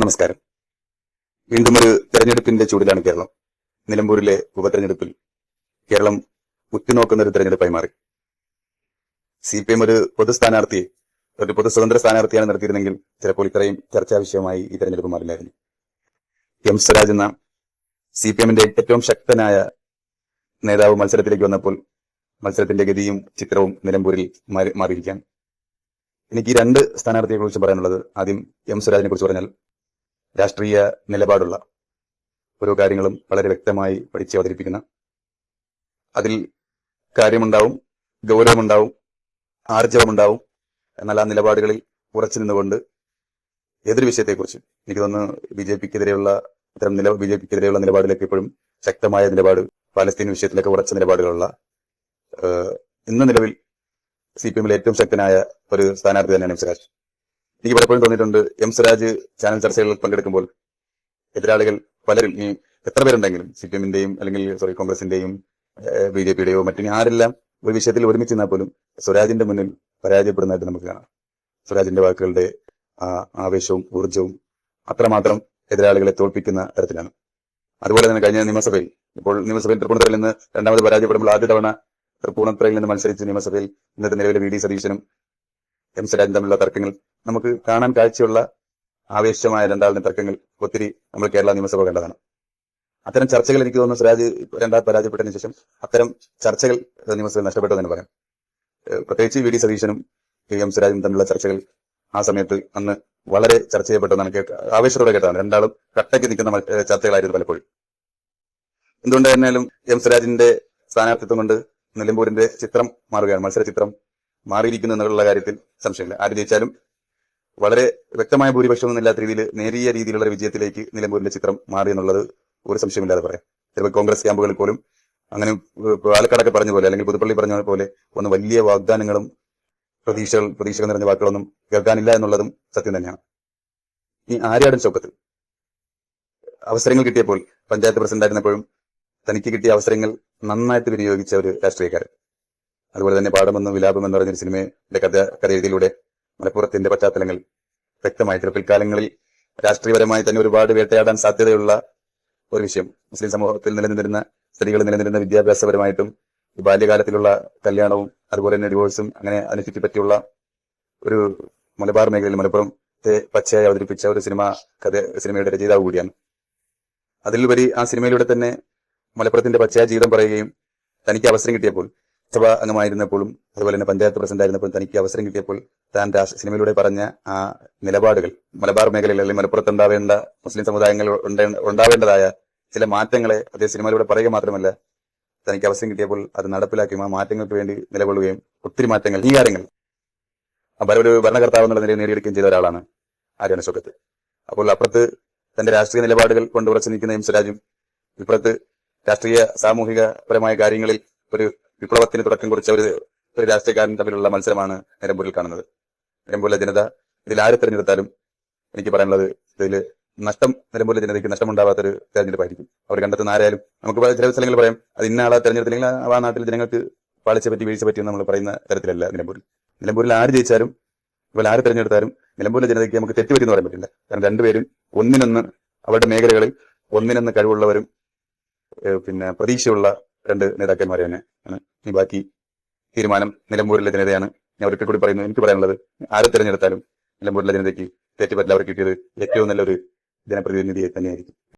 നമസ്കാരം. വീണ്ടും ഒരു തെരഞ്ഞെടുപ്പിന്റെ ചൂടിലാണ് കേരളം. നിലമ്പൂരിലെ ഉപതെരഞ്ഞെടുപ്പിൽ കേരളം ഉറ്റുനോക്കുന്ന ഒരു തെരഞ്ഞെടുപ്പായി മാറി. സി പി എം ഒരു പൊതു സ്ഥാനാർത്ഥിയെ ഒരു പൊതു സ്വതന്ത്ര സ്ഥാനാർത്ഥിയാണ് നിർത്തിയിരുന്നെങ്കിൽ ചിലപ്പോൾ ഇത്രയും ചർച്ചാ വിഷയമായി ഈ തെരഞ്ഞെടുപ്പ് മാറില്ലായിരുന്നു. എം സ്വരാജ് എന്ന സി പി എമ്മിന്റെ ഏറ്റവും ശക്തനായ നേതാവ് മത്സരത്തിലേക്ക് വന്നപ്പോൾ മത്സരത്തിന്റെ ഗതിയും ചിത്രവും നിലമ്പൂരിൽ മാറി- മാറിയിരിക്കാൻ എനിക്ക് രണ്ട് സ്ഥാനാർത്ഥിയെ കുറിച്ച് പറയാനുള്ളത് ആദ്യം എം സ്വരാജിനെ കുറിച്ച് പറഞ്ഞാൽ രാഷ്ട്രീയ നിലപാടുള്ള ഓരോ കാര്യങ്ങളും വളരെ വ്യക്തമായി പഠിച്ച് അവതരിപ്പിക്കുന്ന അതിൽ കാര്യമുണ്ടാവും ഗൗരവമുണ്ടാവും ആർജവമുണ്ടാവും എന്നാൽ ആ നിലപാടുകളിൽ ഉറച്ചു നിന്നുകൊണ്ട് ഏതൊരു വിഷയത്തെക്കുറിച്ച് എനിക്ക് തോന്നുന്നു ബി ജെ പിക്കെതിരെയുള്ള ഇത്തരം നില ബി ജെ പിക്കെതിരെയുള്ള നിലപാടിലേക്ക് എപ്പോഴും ശക്തമായ നിലപാട് പാലസ്തീൻ വിഷയത്തിലൊക്കെ ഉറച്ച നിലപാടുകളുള്ള ഇന്ന നിലവിൽ സി പി എമ്മിൽ ഏറ്റവും ശക്തനായ ഒരു സ്ഥാനാർത്ഥി തന്നെയാണ് സ്വരാജ് എനിക്ക് പലപ്പോഴും തോന്നിയിട്ടുണ്ട് എം സ്വരാജ് ചാനൽ ചർച്ചകളിൽ പങ്കെടുക്കുമ്പോൾ എതിരാളികൾ പലരും ഇനി എത്ര പേരുണ്ടെങ്കിലും സി പി എമ്മിന്റെയും അല്ലെങ്കിൽ സോറി കോൺഗ്രസിന്റെയും ബി ജെ പിയുടെയോ മറ്റു ആരെല്ലാം ഒരു വിഷയത്തിൽ ഒരുമിച്ച് നിന്നാൽ പോലും സ്വരാജിന്റെ മുന്നിൽ പരാജയപ്പെടുന്നതായിട്ട് നമുക്ക് കാണാം. സ്വരാജിന്റെ വാക്കുകളുടെ ആ ആവേശവും ഊർജവും അത്രമാത്രം എതിരാളികളെ തോൽപ്പിക്കുന്ന തരത്തിലാണ്. അതുപോലെ തന്നെ കഴിഞ്ഞ നിയമസഭയിൽ ഇപ്പോൾ നിയമസഭയിൽ തൃപ്പൂണിത്തുറയിൽ നിന്ന് രണ്ടാമത് പരാജയപ്പെടുമ്പോൾ ആദ്യ തവണ തൃപ്പൂണിത്തുറയിൽ നിന്ന് മത്സരിച്ച് നിയമസഭയിൽ ഇന്നത്തെ നിലവിലെ വി ഡി സതീശനും എം സ്വരാജും തമ്മിലുള്ള തർക്കങ്ങൾ നമുക്ക് കാണാൻ കാഴ്ചയുള്ള ആവേശമായ രണ്ടാളിന്റെ തർക്കങ്ങൾ ഒത്തിരി നമ്മൾ കേരള നിയമസഭ കണ്ടതാണ്. അത്തരം ചർച്ചകൾ എനിക്ക് തോന്നുന്നു സ്വരാജ് രണ്ടാൾ പരാജയപ്പെട്ടതിന് ശേഷം അത്തരം ചർച്ചകൾ നിയമസഭയിൽ നഷ്ടപ്പെട്ടു എന്ന് പറയാം. പ്രത്യേകിച്ച് വി ഡി സതീശനും കെ എം സ്വരാജും തമ്മിലുള്ള ചർച്ചകൾ ആ സമയത്ത് അന്ന് വളരെ ചർച്ച ചെയ്യപ്പെട്ടതാണ് കേട്ട ആവേശത്തോടെ കേട്ടതാണ്. രണ്ടാളും കട്ടയ്ക്ക് നിൽക്കുന്ന ചർച്ചകളായിരുന്നു പലപ്പോഴും. എന്തുകൊണ്ട് തന്നെയാലും എം സ്വരാജിന്റെ സ്ഥാനാർത്ഥിത്വം കൊണ്ട് നിലമ്പൂരിന്റെ ചിത്രം മാറുകയാണ് മത്സര ചിത്രം മാറിയിരിക്കുന്നു എന്നുള്ള കാര്യത്തിൽ സംശയമില്ല. ആര് ജയിച്ചാലും വളരെ വ്യക്തമായ ഭൂരിപക്ഷമൊന്നും ഇല്ലാത്ത രീതിയിൽ നേരിയ രീതിയിലുള്ള വിജയത്തിലേക്ക് നിലമ്പൂരിന്റെ ചിത്രം മാറി എന്നുള്ളത് ഒരു സംശയമില്ലാതെ പറയാം. ചിലപ്പോൾ കോൺഗ്രസ് ക്യാമ്പുകളിൽ പോലും അങ്ങനെ പാലക്കാടൊക്കെ പറഞ്ഞ പോലെ അല്ലെങ്കിൽ പുതുപ്പള്ളി പറഞ്ഞ പോലെ ഒന്ന് വലിയ വാഗ്ദാനങ്ങളും പ്രതീക്ഷകൾ പ്രതീക്ഷകൾ നിറഞ്ഞ വാക്കുകളൊന്നും കേൾക്കാനില്ല എന്നുള്ളതും സത്യം തന്നെയാണ്. ഈ ആര്യാടൻ ചൗക്കത്ത് അവസരങ്ങൾ കിട്ടിയപ്പോൾ പഞ്ചായത്ത് പ്രസിഡന്റ് ആയിരുന്നപ്പോഴും തനിക്ക് കിട്ടിയ അവസരങ്ങൾ നന്നായിട്ട് വിനിയോഗിച്ച ഒരു രാഷ്ട്രീയക്കാരൻ. അതുപോലെ തന്നെ പാഠമെന്നും വിലാപം പറഞ്ഞൊരു സിനിമയുടെ കഥ കഥ എഴുതിയിലൂടെ മലപ്പുറത്തിന്റെ പശ്ചാത്തലങ്ങൾ വ്യക്തമായിട്ട് പിൽക്കാലങ്ങളിൽ രാഷ്ട്രീയപരമായി തന്നെ ഒരുപാട് വേട്ടയാടാൻ സാധ്യതയുള്ള ഒരു വിഷയം. മുസ്ലിം സമൂഹത്തിൽ നിലനിന്നിരുന്ന സ്ത്രീകൾ നിലനിന്നിരുന്ന വിദ്യാഭ്യാസപരമായിട്ടും ഈ ബാല്യകാലത്തിലുള്ള കല്യാണവും അതുപോലെ തന്നെ ഡിവോഴ്സും അങ്ങനെ അതിനെ ചുറ്റിപ്പറ്റിയുള്ള ഒരു മലബാർ മേഖലയിൽ മലപ്പുറത്തെ പച്ചയായി അവതരിപ്പിച്ച ഒരു സിനിമ കഥ സിനിമയുടെ രചയിതാവ് കൂടിയാണ്. അതിലുപരി ആ സിനിമയിലൂടെ തന്നെ മലപ്പുറത്തിന്റെ പച്ചയായ ജീവിതം പറയുകയും തനിക്ക് അവസരം കിട്ടിയപ്പോൾ സഭ അംഗമായിരുന്നപ്പോഴും അതുപോലെ തന്നെ പഞ്ചായത്ത് പ്രസിഡന്റ് ആയിരുന്നപ്പോഴും തനിക്ക് അവസരം കിട്ടിയപ്പോൾ താൻ സിനിമയിലൂടെ പറഞ്ഞ ആ നിലപാടുകൾ മലബാർ മേഖലയിൽ അല്ലെങ്കിൽ മലപ്പുറത്ത് ഉണ്ടാവേണ്ട മുസ്ലിം സമുദായങ്ങൾ ഉണ്ടാവേണ്ടതായ ചില മാറ്റങ്ങളെ അദ്ദേഹം സിനിമയിലൂടെ പറയുക മാത്രമല്ല തനിക്ക് അവസരം കിട്ടിയപ്പോൾ അത് നടപ്പിലാക്കുകയും ആ മാറ്റങ്ങൾക്ക് വേണ്ടി നിലകൊള്ളുകയും ഒത്തിരി മാറ്റങ്ങൾ അംഗീകാരങ്ങൾ അപ്പോൾ ഒരു ഭരണകർത്താവ് എന്നുള്ള നിലയിൽ നേടിയെടുക്കുകയും ചെയ്ത ഒരാളാണ് ആര്യാണ് സുഖത്ത് അപ്പോൾ അപ്പുറത്ത് തന്റെ രാഷ്ട്രീയ നിലപാടുകൾ കൊണ്ട് ഉറച്ചു നിൽക്കുന്ന എം സ്വരാജും ഇപ്പുറത്ത് രാഷ്ട്രീയ സാമൂഹികപരമായ കാര്യങ്ങളിൽ ഒരു വിപ്ലവത്തിന് തുടക്കം കുറിച്ച ഒരു രാഷ്ട്രീയക്കാരൻ തമ്മിലുള്ള മത്സരമാണ് നിലമ്പൂരിൽ കാണുന്നത്. നിലമ്പൂരിലെ ജനത ഇതിൽ ആരെ തെരഞ്ഞെടുത്താലും എനിക്ക് പറയാനുള്ളത് ഇതിൽ നഷ്ടം നിലമ്പൂരിലെ ജനതയ്ക്ക് നഷ്ടമുണ്ടാവാത്തൊരു തെരഞ്ഞെടുപ്പായിരിക്കും. അവർ കണ്ടെത്തുന്ന ആരായാലും നമുക്ക് ചില സ്ഥലങ്ങളിൽ പറയാം അത് ഇന്ന ആളെ തെരഞ്ഞെടുത്തില്ലെങ്കിൽ ആ നാട്ടിൽ ജനങ്ങൾക്ക് പാളിച്ച പറ്റി വീഴ്ച പറ്റി നമ്മൾ പറയുന്ന തരത്തിലല്ല നിലമ്പൂരിൽ. നിലമ്പൂരിൽ ആര് ജയിച്ചാലും ഇപ്പോൾ ആര് തെരഞ്ഞെടുത്താലും നിലമ്പൂരിലെ ജനതയ്ക്ക് നമുക്ക് തെറ്റുപറ്റി എന്ന് പറയാൻ പറ്റില്ല. കാരണം രണ്ടുപേരും ഒന്നിനൊന്ന് അവരുടെ മേഖലകളിൽ ഒന്നിനൊന്ന് കഴിവുള്ളവരും പിന്നെ പ്രതീക്ഷയുള്ള രണ്ട് നേതാക്കന്മാരെ തന്നെ ആണ്. ബാക്കി തീരുമാനം നിലമ്പൂരിലെ ജനതയാണ്. ഞാൻ ഒരിക്കൽ കൂടി പറയുന്നു എനിക്ക് പറയാനുള്ളത് ആരെ തിരഞ്ഞെടുത്താലും നിലമ്പൂരിലെ ജനതയ്ക്ക് തെറ്റുപറ്റില്ല അവർക്ക് കിട്ടിയത് ഏറ്റവും നല്ലൊരു ജനപ്രതിനിധിയെ തന്നെയായിരിക്കും.